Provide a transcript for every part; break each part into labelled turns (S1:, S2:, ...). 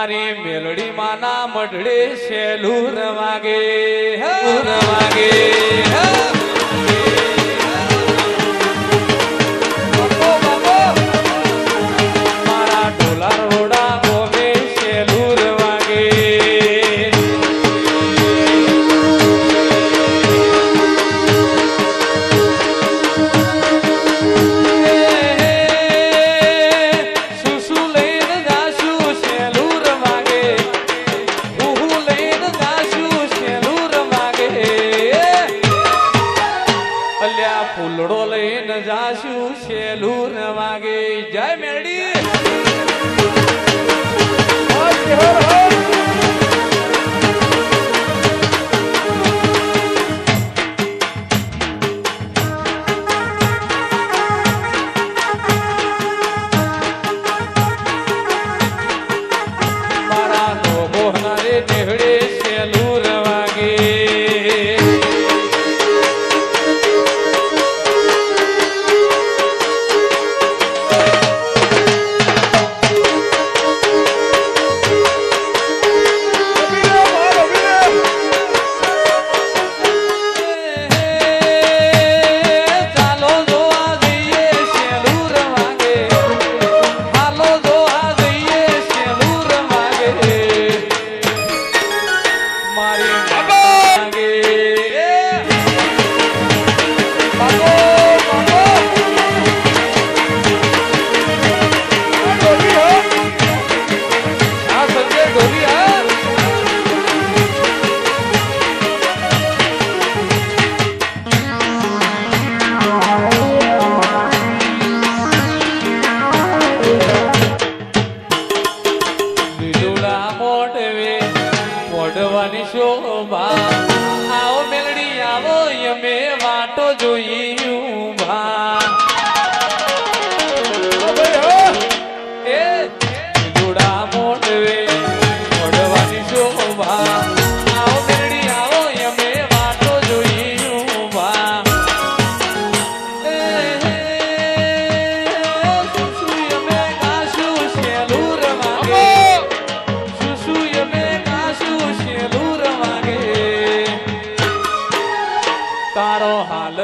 S1: મારી મેલડી માના મઢડે સેલું રવાગે વાગે વાગે શું છેલું ન વાગે? જય મેળી Mario. જોયું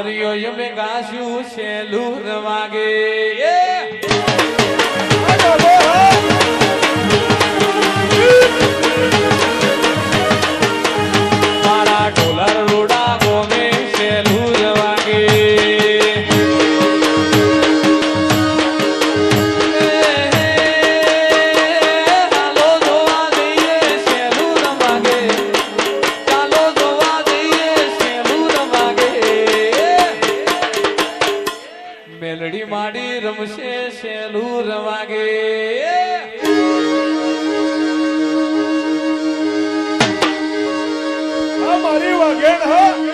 S1: મારીઓ યમે ગાશું છે લૂર વાગે. એ માડી રમશે સેલું રવાગે.
S2: મારી વાગેણ હા.